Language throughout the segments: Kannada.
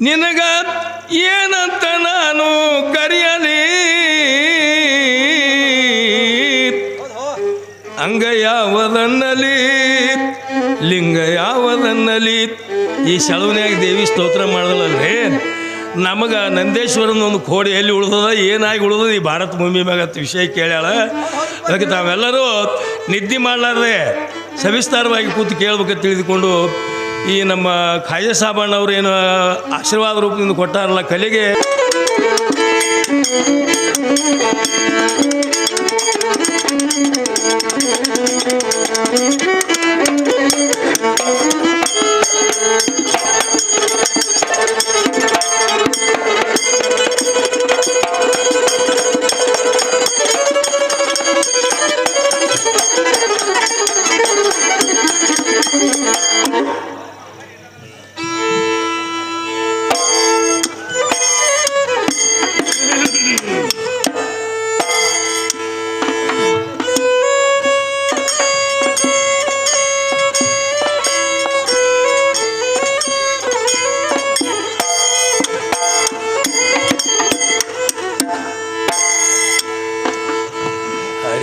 ನಿನಗ ಏನಂತ ನಾನು ಕರೆಯಲಿ? ಅಂಗ ಯಾವದನ್ನಲಿ? ಲಿಂಗ ಯಾವದನ್ನಲಿ? ಈ ಸೆಳವನ್ಯಾಗ ದೇವಿ ಸ್ತೋತ್ರ ಮಾಡದಲ್ಲೇ ನಮಗೆ ನಂದೇಶ್ವರನ ಒಂದು ಕೋಡಿ ಎಲ್ಲಿ ಉಳ್ದದ, ಏನಾಗಿ ಉಳಿದದ, ಈ ಭಾರತ ಭೂಮಿ ಮ್ಯಾಗ ವಿಷಯ ಕೇಳ್ಯಾಳ. ಅದಕ್ಕೆ ತಾವೆಲ್ಲರೂ ನಿದ್ದೆ ಮಾಡಲಾರ್ದೆ ಸವಿಸ್ತಾರವಾಗಿ ಕೂತು ಕೇಳ್ಬೇಕಂತ ತಿಳಿದುಕೊಂಡು ಈ ನಮ್ಮ ಖಾಜೆ ಏನು ಆಶೀರ್ವಾದ ರೂಪದಿಂದ ಕೊಟ್ಟಾರಲ್ಲ ಕಲೆಗೆ?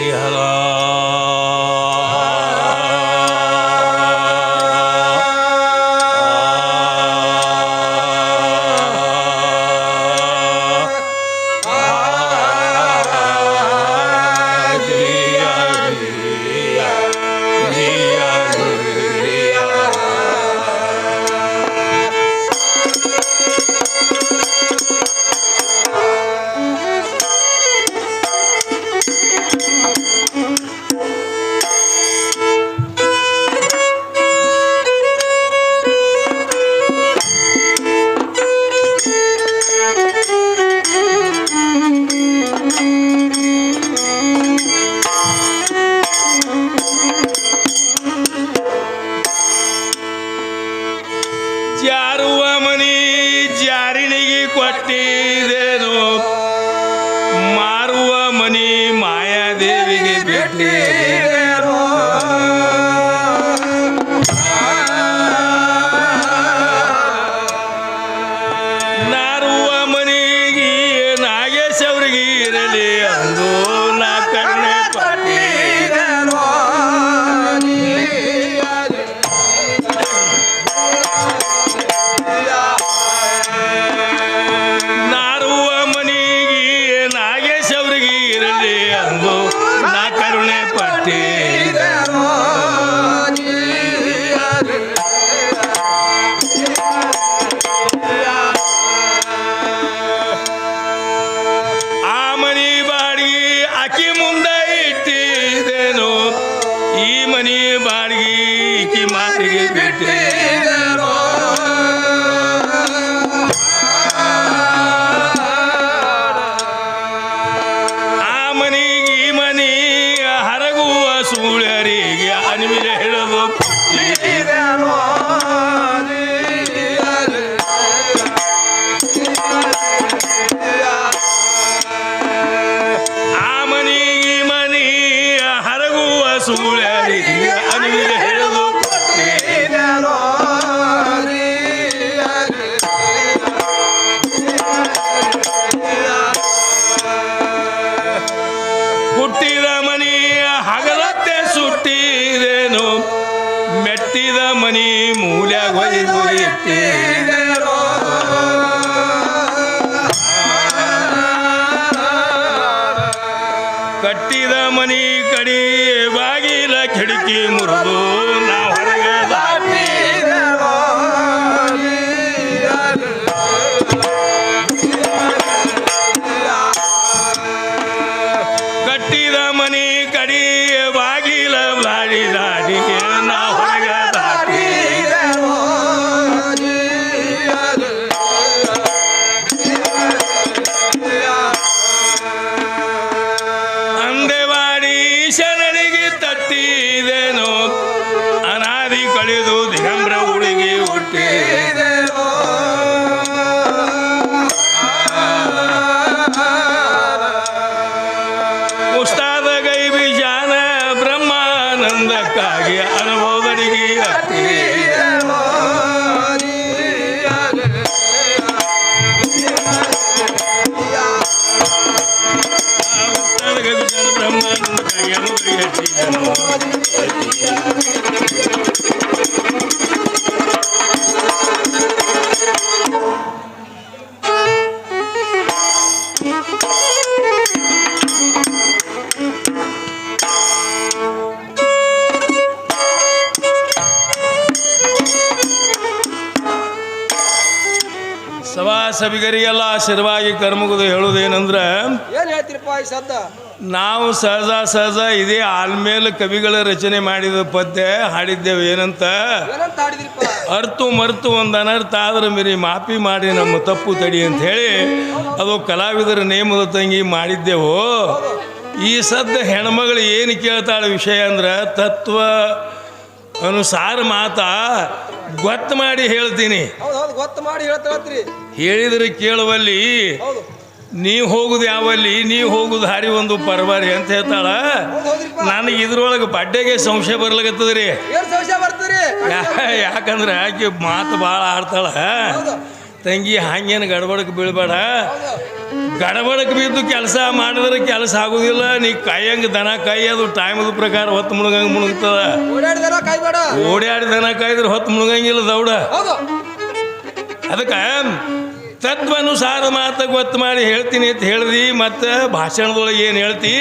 Hello. ಹರಗುವ ಸೂಳ್ಯರಿಗೆ ಅನಿಮಿಲೆ ಕಟ್ಟಿದ ಮನಿ ಕಡಿ ಬಾಗಿಲ ಕಿಡಕಿ ಮುರಿದು dedo de hambre ಸಭಿಗರಿಗೆಲ್ಲ ಆಶೀರ್ವಾಗಿ ಕರ್ಮಗುದು ಹೇಳುವುದೇನೆಂದ್ರೆ ಏನು ಹೇಳ್ತೀರಪ್ಪ ಈ ಶಬ್ದ? ನಾವು ಸಹಜ ಸಹಜ ಇದೇ ಆಲ್ಮೇಲೆ ಕವಿಗಳ ರಚನೆ ಮಾಡಿದ ಪದ್ಯ ಹಾಡಿದ್ದೇವೆ. ಏನಂತ? ಏನಂತ ಹಾಡಿದ್ರಿಪ್ಪ? ಅರ್ತು ಮರ್ತು ಒಂದು ಅನರ್ಥ ಆದ್ರೆ ಮೀರಿ ಮಾಪಿ ಮಾಡಿ ನಮ್ಮ ತಪ್ಪು ತಡಿ ಅಂತ ಹೇಳಿ ಅದು ಕಲಾವಿದರ ನೇಮದ ತಂಗಿ ಮಾಡಿದ್ದೆವು. ಈ ಸದ್ದ ಹೆಣ್ಮಗಳು ಏನು ಕೇಳ್ತಾಳೆ ವಿಷಯ ಅಂದ್ರೆ ತತ್ವ ಅನುಸಾರ ಮಾತಾ ಗೊತ್ತು ಮಾಡಿ ಹೇಳ್ತೀನಿ. ಹೌದು ಹೌದು ಗೊತ್ತು ಮಾಡಿ ಹೇಳ್ತಾಳ್ರಿ ಹೇಳಿದ್ರೆ ಕೇಳುವಲ್ಲಿ ನೀವು ಹೋಗುದು ಯಾವಲ್ಲಿ ನೀವು ಹೋಗುದು ಹಾರಿ ಒಂದು ಪರಬಾರಿ ಅಂತ ಹೇಳ್ತಾಳ. ನನಗೆ ಇದ್ರೊಳಗೆ ಬಡ್ಡೆಗೆ ಸಂಶಯ ಬರ್ಲಾಗತ್ತದ್ರಿ ಯಾಕಂದ್ರೆ ಆಕೆ ಮಾತು ಭಾಳ ಆಡ್ತಾಳ. ತಂಗಿ ಹಂಗೇನು ಗಡಬಡಕ್ಕೆ ಬೀಳ್ಬೇಡ. ಗಡಬಡಕ್ಕೆ ಬಿದ್ದು ಕೆಲಸ ಮಾಡಿದ್ರೆ ಕೆಲಸ ಆಗೋದಿಲ್ಲ. ನೀ ಕೈಯಂಗೆ ದನ ಕಾಯೋದು ಟೈಮದ ಪ್ರಕಾರ ಹೊತ್ತು ಮುಳುಗಂಗೆ ಮುಳುಗ್ತದ ಓಡಾಡಿ ದನ ಕಾಯ್ದ್ರೆ ಹೊತ್ತು ಮುಳುಗಂಗಿಲ್ಲ ದೌಡ. ಅದಕ್ಕೆ ತತ್ವಾನುಸಾರ ಮಾತು ಗೊತ್ತು ಮಾಡಿ ಹೇಳ್ತೀನಿ ಅಂತ ಹೇಳ್ದಿ ಮತ್ತು ಭಾಷಣದೊಳಗೆ ಏನು ಹೇಳ್ತಿ?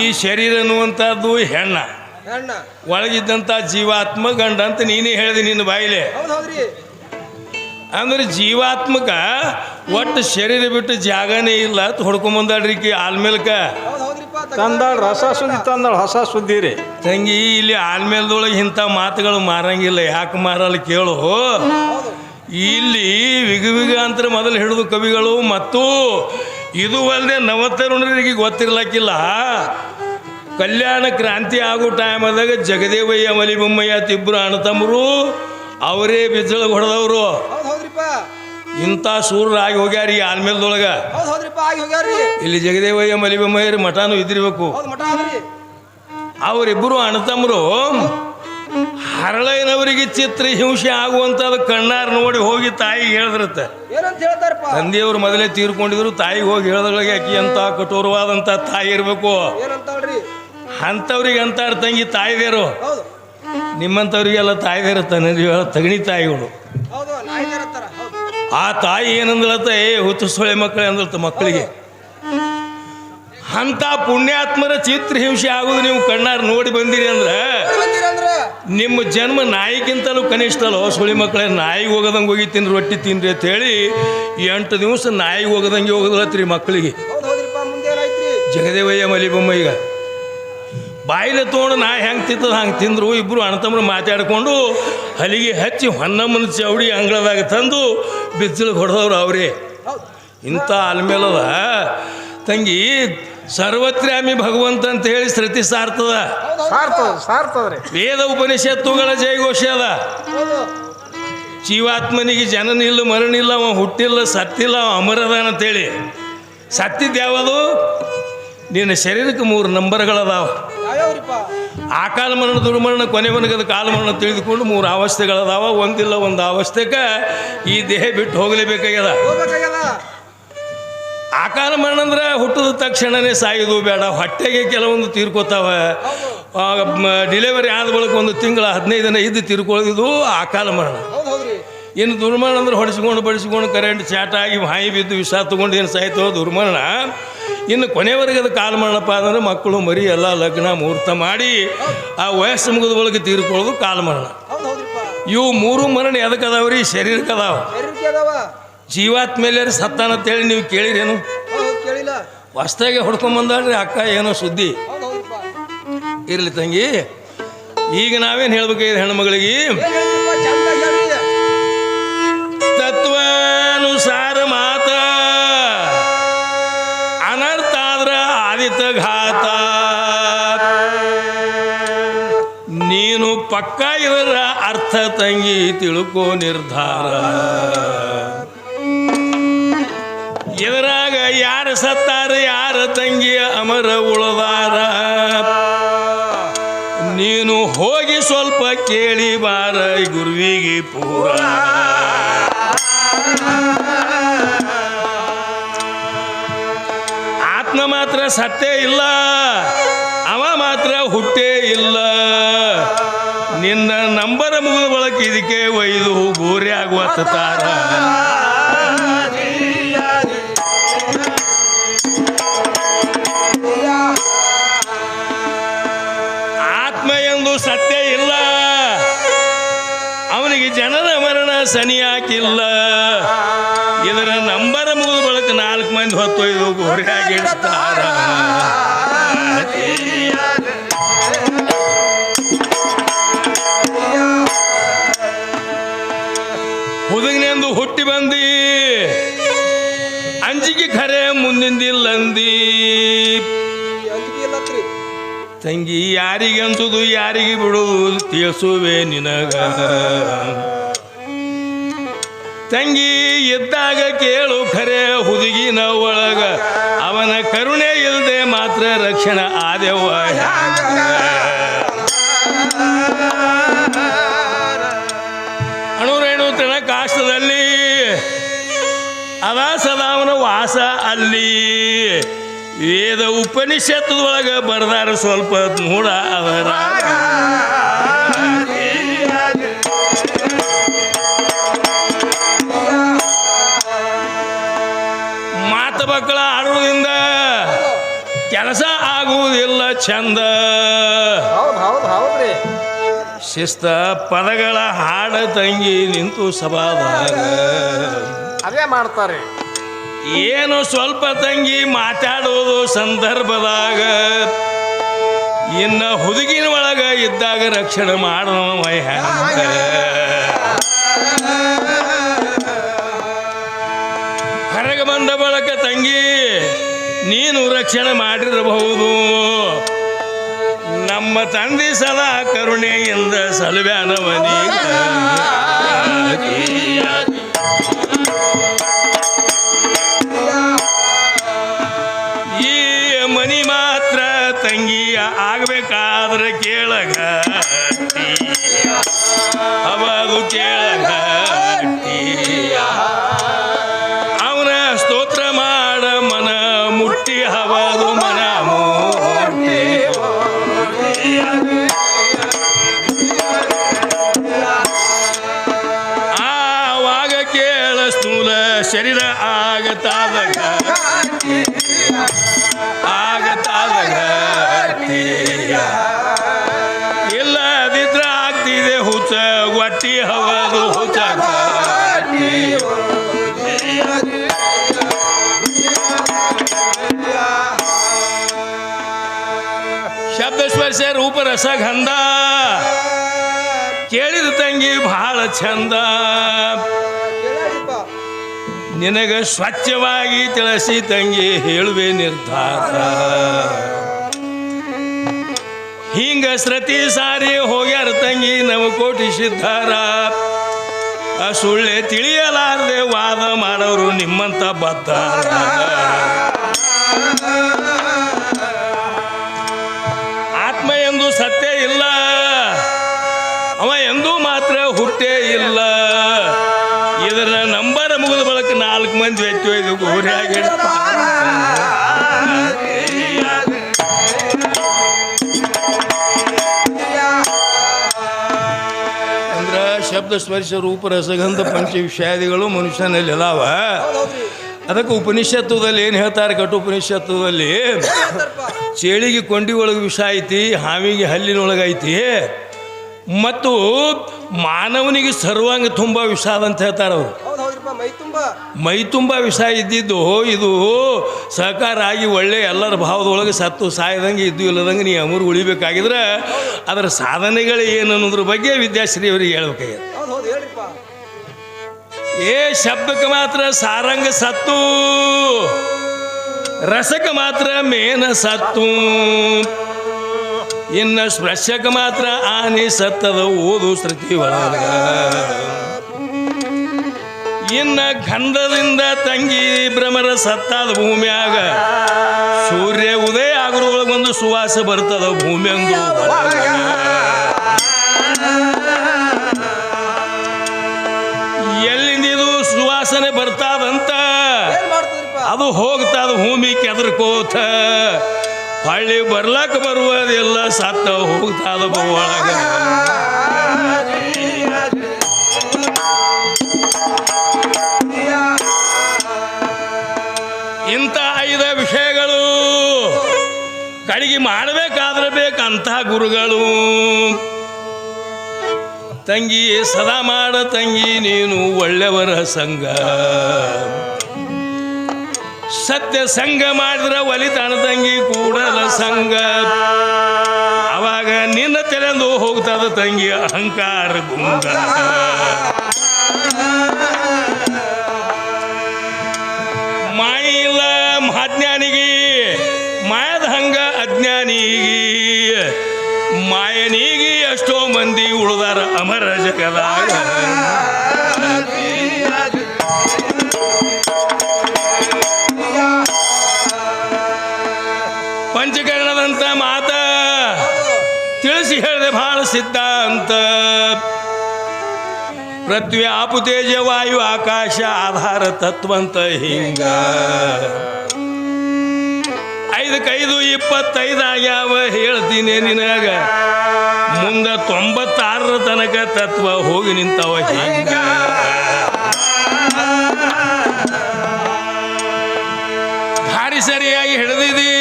ಈ ಶರೀರ ಅನ್ನುವಂಥದ್ದು ಹೆಣ್ಣ. ಹೆಣ್ಣ. ಒಳಗಿದ್ದಂಥ ಜೀವಾತ್ಮ ಗಂಡ ಅಂತ ನೀನೇ ಹೇಳಿದೆ ನಿನ್ನ ಬಾಯಿಲೆ. ಹೌದು ಹೌದ್ರಿ. ಅಂದ್ರೆ ಜೀವಾತ್ಮಕ ಒಟ್ಟು ಶರೀರ ಬಿಟ್ಟು ಜಾಗನೇ ಇಲ್ಲ ಅಂತ ಹೊಡ್ಕೊಂಬಂದಾಡ್ರಿ ಕಿ ಆಲ್ಮೇಲ್ಕ. ಹೌದು ಹೌದ್ರಿಪ್ಪ ತಂದಾಳ ಹೊಸ ಸುದ್ದಿ ತಂದಾಳ ಹೊಸ ಸುದ್ದಿ ರೀ. ತಂಗಿ ಇಲ್ಲಿ ಆಲ್ಮೇಲ್ದೊಳಗೆ ಇಂಥ ಮಾತುಗಳು ಮಾರಂಗಿಲ್ಲ ಯಾಕೆ ಮಾರಲ್ಲ ಕೇಳು. ಹೌದು. ಇಲ್ಲಿ ವಿಗವಿಗ ವಿಗ ಅಂತ ಮೊದಲು ಹಿಡಿದು ಕವಿಗಳು ಮತ್ತು ಇದು ಅಲ್ಲದೆ ನವತರುಣರಿಗೆ ಗೊತ್ತಿರ್ಲಕ್ಕಿಲ್ಲ. ಕಲ್ಯಾಣ ಕ್ರಾಂತಿ ಆಗೋ ಟೈಮದಾಗ ಜಗದೇವಯ್ಯ ಮಲಿಬೊಮ್ಮಯ್ಯ ತಿಬ್ಬರು ಅಣ್ಣತಮ್ಮರು ಅವರೇ ಬಿಜ್ಜಳಗೆ ಹೊಡೆದವರು. ಇಂಥ ಸೂರ್ಯರಾಗಿ ಹೋಗ್ಯಾರ ಆಲ್ಮೇಲ್ದೊಳಗೆ ಆಗಿ ಇಲ್ಲಿ ಜಗದೇವಯ್ಯ ಮಲಿಬೊಮ್ಮಯ್ಯರು ಮಠನೂ ಇದ್ದಿರ್ಬೇಕು. ಅವರಿಬ್ಬರು ಅಣ್ಣತಮ್ಮರು ಹರಳಯ್ಯನವರಿಗೆ ಚಿತ್ರ ಹಿಂಸೆ ಆಗುವಂಥದ್ದು ಕಣ್ಣಾರ್ ನೋಡಿ ಹೋಗಿ ತಾಯಿಗೆ ಹೇಳಿದ್ರತ್ತೆ. ಏನಂತ ಹೇಳ್ತಾರಪ್ಪ? ತಂದೆಯವರು ಮೊದಲೇ ತೀರ್ಕೊಂಡಿದ್ರು ತಾಯಿಗೆ ಹೋಗಿ ಹೇಳಿದ್ರೊಳಗೆ ಅಕ್ಕಿ ಅಂತ ಕಠೋರವಾದಂಥ ತಾಯಿ ಇರಬೇಕು. ಏನಂತಾಳ್ರಿ ಅಂಥವ್ರಿಗೆ ಅಂತಾರ ತಂಗಿ ತಾಯಿದೇರು. ನಿಮ್ಮಂಥವ್ರಿಗೆಲ್ಲ ತಾಯಿದೇರು ತನ್ನ ತಗಣಿ ತಾಯಿಗಳು. ಆ ತಾಯಿ ಏನಂದ್ಲತ್ತ ಏ ಹುತ್ತು ಸೊಳೆ ಮಕ್ಕಳೇ ಅಂದ್ಲತ್ತ ಮಕ್ಕಳಿಗೆ. ಅಂಥ ಪುಣ್ಯಾತ್ಮರ ಚಿತ್ರ ಹಿಂಸೆ ಆಗೋದು ನೀವು ಕಣ್ಣಾರ್ ನೋಡಿ ಬಂದಿರಿ ಅಂದ್ರೆ ನಿಮ್ಮ ಜನ್ಮ ನಾಯಿಗಿಂತಲೂ ಕನಿಷ್ಠ ಅಲ್ಲ ಸುಳಿ ಮಕ್ಕಳೇ ನಾಯಿಗೆ ಹೋಗದಂಗೆ ಹೋಗಿ ತಿನ್ರಿ ರೊಟ್ಟಿ ತಿನ್ರಿ ಅಂತ ಹೇಳಿ ಎಂಟು ದಿವಸ ನಾಯಿಗೆ ಹೋಗದಂಗೆ ಹೋಗದತ್ರಿ ಮಕ್ಕಳಿಗೆ. ಜಗದೇವಯ್ಯ ಮಲಿಬೊಮ್ಮ ಈಗ. ಬಾಯಿಲೆ ತೊಗೊಂಡು ನಾಯಿ ಹೆಂಗೆ ತಿಂತದ ಹಂಗೆ ತಿಂದರು ಇಬ್ಬರು ಅಣ್ಣತಮ್ಮರು ಮಾತಾಡಿಕೊಂಡು ಹಲಿಗೆ ಹಚ್ಚಿ ಹೊನ್ನಮ್ಮನ ಚೌಡಿ ಅಂಗಳದಾಗ ತಂದು ಬಿಸಿಲು ಹೊಡೆದವ್ರು ಅವರೇ. ಇಂಥ ಅಲ್ಮೇಲದ ತಂಗಿ ಸರ್ವತ್ರ್ಯಾಮಿ ಭಗವಂತ ಅಂತ ಹೇಳಿ ಶ್ರುತಿ ಸಾರ್ತದ. ಹೌದು ಸಾರ್ತದ ಸಾರ್ತದ್ರಿ. ವೇದ ಉಪನಿಷತ್ತುಗಳ ಜಯಘೋಷ ಅದ. ಜೀವಾತ್ಮನಿಗೆ ಜನನಿಲ್ಲ ಮರಣಿಲ್ಲ ಅವ ಹುಟ್ಟಿಲ್ಲ ಸತ್ತಿಲ್ಲ ಅವ ಅಮರದ ಅಂತೇಳಿ. ಸತ್ತಿದ್ದು ಯಾವುದು? ನಿನ್ನ ಶರೀರಕ್ಕೆ ಮೂರು ನಂಬರ್ಗಳದಾವ. ಆ ಕಾಲ ಮರಣ ದುರ್ಮರಣ ಕೊನೆ ಮನಗದ ಕಾಲ ಮರಣ ತಿಳಿದುಕೊಂಡು ಮೂರು ಅವಸ್ಥೆಗಳದಾವ. ಒಂದಿಲ್ಲ ಒಂದು ಅವಸ್ಥೆಗೆ ಈ ದೇಹ ಬಿಟ್ಟು ಹೋಗಲೇಬೇಕಾಗ್ಯದ. ಆಕಾಲ ಮರಣ ಅಂದ್ರೆ ಹುಟ್ಟಿದ ತಕ್ಷಣನೇ ಸಾಯೋದು ಬೇಡ. ಹೊಟ್ಟೆಗೆ ಕೆಲವೊಂದು ತೀರ್ಕೋತಾವ. ಡಿಲಿವರಿ ಆದ ಬಳಿಕ ಒಂದು ತಿಂಗಳ ಹದಿನೈದು ದಿನ ಇದ್ದು ತೀರ್ಕೊಳ್ಳೋದು ಆಕಾಲ ಮರಣ. ಇನ್ನು ದುರ್ಮರಣ ಅಂದ್ರೆ ಹೊಡಿಸ್ಕೊಂಡು ಬಡಿಸ್ಕೊಂಡು ಕರೆಂಟ್ ಚಾಟ ಆಗಿ ಹಾಯಿ ಬಿದ್ದು ವಿಷ ತಗೊಂಡು ಏನು ಸಾಯ್ತೋ ದುರ್ಮರಣ. ಇನ್ನು ಕೊನೆವರೆಗೆ ಕಾಲ ಮರಣಪ್ಪ ಅಂದ್ರೆ ಮಕ್ಕಳು ಮರಿ ಎಲ್ಲ ಲಗ್ನ ಮುಹೂರ್ತ ಮಾಡಿ ಆ ವಯಸ್ಸು ಮುಗಿದ ಒಳಗೆ ತೀರ್ಕೊಳ್ಳೋದು ಕಾಲ ಮರಣ. ಇವು ಮೂರು ಮರಣ ಎದಕ್ಕೆ ಅದಾವ್ರಿ? ಶರೀರಕ್ಕೆ ಅದಾವ. ಶರೀರಕ್ಕೆ ಅದಾವ. ಜೀವಾತ್ ಮೇಲೆ ಸತ್ತಾನ ಅಂತೇಳಿ ನೀವು ಕೇಳಿರೇನು? ಕೇಳಿಲ್ಲ. ಹೊಸ್ದಾಗೆ ಹೊಡ್ಕೊಂಬಂದ್ರಿ ಅಕ್ಕ ಏನೋ ಸುದ್ದಿ. ಇರಲಿ ತಂಗಿ. ಈಗ ನಾವೇನು ಹೇಳ್ಬೇಕಾಗಿದೆ ಹೆಣ್ಮಗಳಿಗೆ? ತತ್ವಾನುಸಾರ ಮಾತ. ಅನರ್ಥ ಆದ್ರ ಆದಿತ ಘಾತ. ನೀನು ಪಕ್ಕ ಇದರ ಅರ್ಥ ತಂಗಿ ತಿಳ್ಕೋ ನಿರ್ಧಾರ. ಇದರಾಗ ಯಾರು ಸತ್ತಾರ, ಯಾರ ತಂಗಿ ಅಮರ ಉಳದಾರ ನೀನು ಹೋಗಿ ಸ್ವಲ್ಪ ಕೇಳಿ ಬಾರ ಗುರುವಿಗೆ ಪೂರ. ಆತ್ಮ ಮಾತ್ರ ಸತ್ತೇ ಇಲ್ಲ, ಅವ ಮಾತ್ರ ಹುಟ್ಟೇ ಇಲ್ಲ. ನಿನ್ನ ನಂಬರ ಮುಗಿದ ಬಳಕ ಇದಕ್ಕೆ ಒಯ್ದು ಗೋರೆ ಆಗುವತ್ತಾರ ಅವನಿಗೆ ಹಾಕಿಲ್ಲ ಇದರ ನಂಬರ್ ಮುಗಿದ ಬಳಕ ನಾಲ್ಕು ಮಂದಿ ಹೊತ್ತೊಯ್ದು ಗೋರಿಯಾಗಿ ಇಡ್ತಾರ ಹುದುಗಿನೆಂದು ಹುಟ್ಟಿ ಬಂದಿ. ಅಂಜಿಕೆ ಖರೆ ಮುಂದಿಂದಿಲ್ಲಂದಿ. ತಂಗಿ ಯಾರಿಗೆ ಅನ್ಸುದು ಯಾರಿಗೆ ಬಿಡುವುದು ತಿಳಿಸುವೆ ನಿನಗ. ತಂಗಿ ಎದ್ದಾಗ ಕೇಳು ಖರೆ ಹುದುಗಿನ ಒಳಗ. ಅವನ ಕರುಣೆ ಇಲ್ಲದೆ ಮಾತ್ರ ರಕ್ಷಣೆ ಆದೆವ್ವ. ಅಣುರೇಣು ತನ ಕಾಷ್ಟದಲ್ಲಿ ಅದ ಸದಾವನ ವಾಸ ಅಲ್ಲಿ. ವೇದ ಉಪನಿಷತ್ತದೊಳಗ ಬರ್ದಾರ ಸ್ವಲ್ಪ ನೋಡ ಅದರ. ಚಂದ. ಹೌದು ಹೌದು ಹೌದ್ರಿ ಶಿಸ್ತ ಪದಗಳ ಹಾಡ ತಂಗಿ ನಿಂತು ಸಭಾದಾಗ ಅದೇ ಮಾಡ್ತಾರೆ. ಏನು ಸ್ವಲ್ಪ ತಂಗಿ ಮಾತಾಡೋದು ಸಂದರ್ಭದಾಗ ಇನ್ನ ಹುದುಗಿನ ಒಳಗ ಇದ್ದಾಗ ರಕ್ಷಣೆ ಮಾಡೋ ಹೊರಗೆ ಬಂದ ಬಳಕ ತಂಗಿ ನೀನು ರಕ್ಷಣೆ ಮಾಡಿರಬಹುದು. ನಮ್ಮ ತಂದೆ ಸದಾ ಕರುಣೆಯಿಂದ ಸಲುವ್ಯಾನವನೀಗ ಈ ಮನಿ ಮಾತ್ರ ತಂಗಿ ಆಗ್ಬೇಕಾದ್ರೆ ಕೇಳಗ ಅವಾಗ ಕೇಳಗ ಸ್ಥೂಲ ಶರೀರ ಆಗತಾದ ಆಗತಾದ ಇಲ್ಲದಿದ್ರ ಆಗ್ತಿದೆ ಹುಚ್ಚ, ಒಟ್ಟಿ ಹವದು ಹುಚ್ಚ ಶಬ್ದ ಸ್ಪರ್ಶ, ರೂಪ ರಸ ಗಂಧ. ಕೇಳಿದ ತಂಗಿ ಬಹಳ ಚಂದ. ನಿನಗ ಸ್ವಚ್ಛವಾಗಿ ತಿಳಿಸಿ ತಂಗಿ ಹೇಳುವೆ ನಿರ್ಧಾರ. ಹಿಂಗ ಸೃತಿ ಸಾರಿ ಹೋಗ್ಯಾರ ತಂಗಿ ನವಕೋಟಿ ಸಿದ್ಧಾರ. ಆ ಸುಳ್ಳೆ ತಿಳಿಯಲಾರದೆ ವಾದ ಮಾಡೋರು ನಿಮ್ಮಂತ ಬದ್ದಾರ ಅಂದ್ರ ಶಬ್ದ ಸ್ಪರ್ಶ ರೂಪ ರಸಗಂಧ ಪಂಚ ವಿಷಯಾದಿಗಳು ಮನುಷ್ಯನಲ್ಲಿ ಅದಾವ. ಅದಕ್ಕೆ ಉಪನಿಷತ್ತುದಲ್ಲಿ ಏನು ಹೇಳ್ತಾರೆ ಕಟ್ಟು ಉಪನಿಷತ್ವದಲ್ಲಿ ಚೇಳಿಗೆ ಕೊಂಡಿ ಒಳಗೆ ವಿಷ ಐತಿ, ಹಾವಿಗೆ ಹಲ್ಲಿನೊಳಗೆ ಐತಿ ಮತ್ತು ಮಾನವನಿಗೆ ಸರ್ವಾಂಗ ತುಂಬ ವಿಷಾದ ಅಂತ ಹೇಳ್ತಾರೆ ಅವರು ಮೈ ತುಂಬ. ವಿಷ ಇದ್ದಿದ್ದು ಇದು ಸಹಕಾರ ಆಗಿ ಒಳ್ಳೆ ಎಲ್ಲರ ಭಾವದೊಳಗೆ ಸತ್ತು ಸಾಯದಂಗೆ ಇದ್ದು ಇಲ್ಲದಂಗೆ ನೀ ಅಮೂರು ಉಳಿಬೇಕಾಗಿದ್ರೆ ಅದರ ಸಾಧನೆಗಳು ಏನು ಅನ್ನೋದ್ರ ಬಗ್ಗೆ ವಿದ್ಯಾಶ್ರೀ ಅವರಿಗೆ ಹೇಳ್ಬೇಕಾಗಿದೆ ಏ ಶಬ್ದಕ್ಕೆ ಮಾತ್ರ ಸಾರಂಗ ಸತ್ತು ರಸಕ್ಕೆ ಮಾತ್ರ ಮೇನ ಸತ್ತು ಇನ್ನು ಸ್ಪರ್ಶಕ್ಕೆ ಮಾತ್ರ ಆನೆ ಸತ್ತದ ಓದು ಸೃತಿ ಒಳಗ. ಇನ್ನ ಗಂಧದಿಂದ ತಂಗಿ ಭ್ರಮರ ಸತ್ತಾದ ಭೂಮಿಯಾಗ ಸೂರ್ಯ ಉದಯ ಆಗೋದ್ರೊಳಗೆ ಒಂದು ಸುವಾಸ ಬರ್ತದ ಭೂಮಿ ಅಂದು ಎಲ್ಲಿಂದ ಇದು ಸುವಾಸನೆ ಬರ್ತಾದಂತ ಅದು ಹೋಗ್ತದ ಭೂಮಿ ಕೆದರ್ಕೋತ. ಹಳ್ಳಿ ಬರ್ಲಾಕ ಬರುವುದಿಲ್ಲ ಸತ್ತ ಹೋಗ್ತದ ಒಳಗ ಕಡಿಗೆ ಮಾಡಬೇಕಾದ್ರೆ ಬೇಕಂತಹ ಗುರುಗಳು. ತಂಗಿ ಸದಾ ಮಾಡ ತಂಗಿ, ನೀನು ಒಳ್ಳೆಯವರ ಸಂಘ ಸತ್ಯ ಸಂಘ ಮಾಡಿದ್ರೆ ಒಲಿತಾನ ತಂಗಿ ಕೂಡಲ ಸಂಘ ಅವಾಗ ನಿನ್ನ ತೆಲೆಂದು ಹೋಗ್ತದ ತಂಗಿ ಅಹಂಕಾರ ಗುಂಗ ಮಾಯನಿಗೆ ಎಷ್ಟೋ ಮಂದಿ ಉಳಿದಾರ ಅಮರ ಜಗದಾಗ ಪಂಚಕರಣದಂತ ಮಾತ ತಿಳಿಸಿ ಹೇಳಿದೆ ಬಹಳ ಸಿದ್ಧಾಂತ. ಪೃಥ್ವಿ ಆಪು ತೇಜ ವಾಯು ಆಕಾಶ ಆಧಾರ ತತ್ವಂತ ಹಿಂಗ. ಐದಕ್ಕೈದು ಇಪ್ಪತ್ತೈದು ಆಗ್ಯಾವ ಹೇಳ್ತೀನಿ ನಿನಗ. ಮುಂದ ತೊಂಬತ್ತಾರರ ತನಕ ತತ್ವ ಹೋಗಿ ನಿಂತವ ಹಿಂಗ. ದಾರಿ ಸರಿಯಾಗಿ ಹಿಡಿದಿದಿ.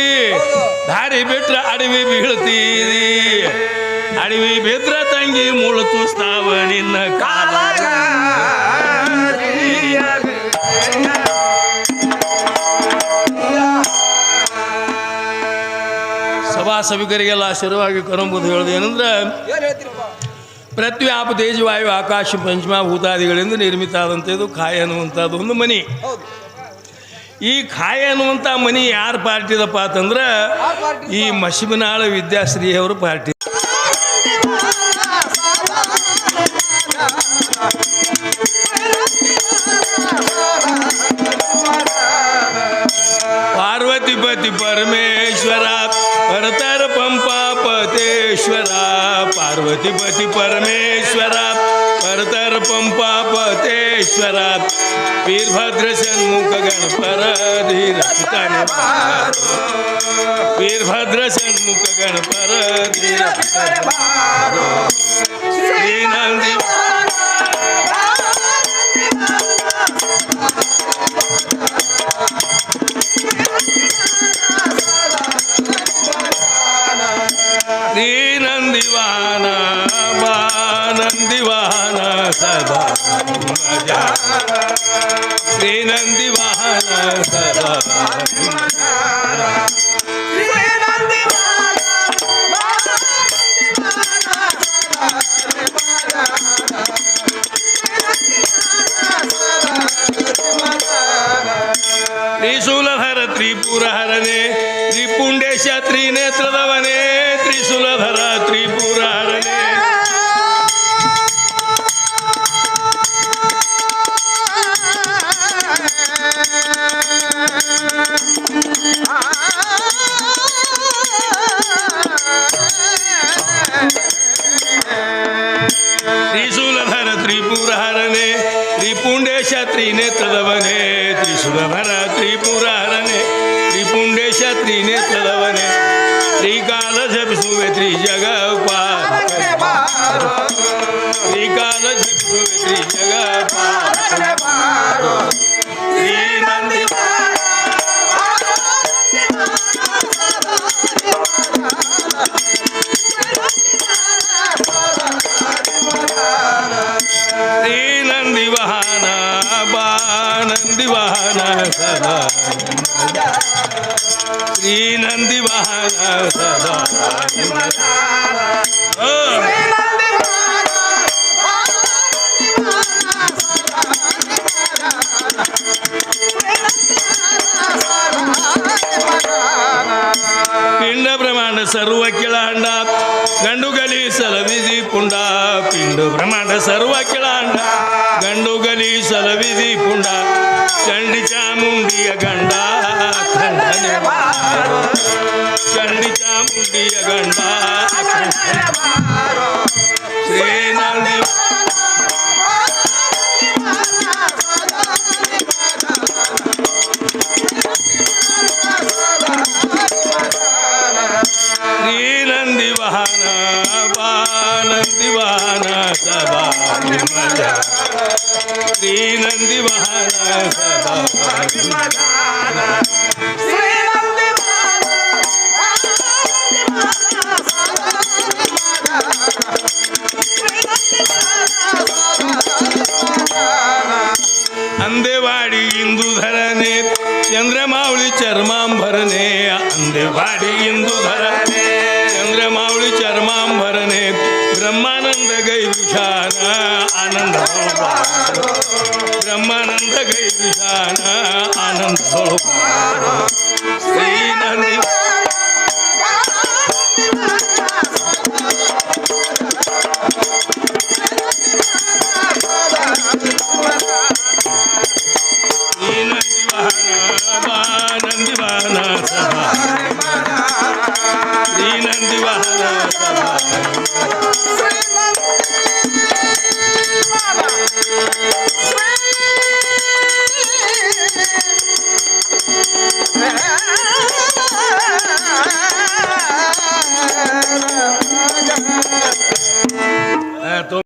ದಾರಿ ಬಿಟ್ರೆ ಅಡವಿ ಬೀಳ್ತೀರಿ ಅಡವಿ ಬಿದ್ರ ತಂಗಿ ಮುಳು ತೂಸ್ತಾವ ನಿನ್ನ ಕಾಲ. ಸಭಿಕರಿಗೆಲ್ಲ ಆಶೀರ್ವಾಗಿ ಕರಂಬುದು ಹೇಳೋದು ಏನಂದ್ರೆ ಏನ್ ತೇಜವಾಯು ಆಕಾಶ ಪಂಚಮಭೂತಾದಿಗಳಿಂದ ನಿರ್ಮಿತ ಆದಂಥ ಇದು ಖಾಯ ಅನ್ನುವಂಥದ್ದು ಒಂದು ಮನಿ. ಹೌದು. ಈ ಖಾಯ ಅನ್ನುವಂಥ ಮನಿ ಯಾರ ಪಾರ್ಟಿದಪ್ಪ ಅಂತಂದ್ರೆ ಈ ಮಶಿಬನಾಳ ವಿದ್ಯಾಶ್ರೀ ಅವರ ಪಾರ್ಟಿ. पार्वतीपती परमेश्वरा कर्तर पंपा पतेश्वरा पार्वतीपती परमेश्वरा परतर पंपा पतेश्वरा वीरभद्र सन्मुख गणपरधीरपिताने वीरभद्र सन्मुख गणपरधीरपिताने श्री नंदी ಷಣ್ಮುಖ ಗಣಪರ ವಾಹನ ಪಿತಾನೆ ಶ್ರೀನಂದಿ सुरभर त्रिपुरारणे त्रिपुंडेश त्रिनेत्रवने त्रिकाल जपसुवे त्रिजगपाल त्रिकाल जपसुवे त्रिजगपाल Yeah. ಸದಾ ಶ್ರೀನಂದಿ ವಾಹನ ಸದಾ ಪಿಂಡ ಬ್ರಹ್ಮಾಂಡ ಸರ್ವ ಕಿಳಾಂಡ. ಗಂಡು ಗಲಿ ಸಲವಿದಿ ಪುಂಡ ಪಿಂಡ ಬ್ರಹ್ಮಾಂಡ ಸರ್ವ ಗಂಡು ಗಲಿ ಪುಂಡ. ಚಂಡಿ ಚಾಮುಂಡಿಯ ಗಂಡ ಖಂಡನೆ ಮಾಡು. ಚಂಡಿ ಚಾಮುಂಡಿಯ ಗಂಡ ಖಂಡನೆ ಮಾಡು. ಶ್ರೀನಂದಿ ಶ್ರೀನಂದಿ ವಾಹನ ಬಾನಂದಿ ಶ್ರೀನಂದಿ ಮಹಾರಾಜ. ಅಂದೆವಾಡಿ ಇಂದು ಧರನೆ ಚಂದ್ರಮಾವಳಿ ಚರ್ಮಾಂಬರನೆ ಅಂದೆವಾಡಿ ಇಂದು ಧರನೆ चंद्र मावळी चरमाम भरणे ब्रह्मानंद गै विषान आनंद ब्रह्मानंद गै आनंद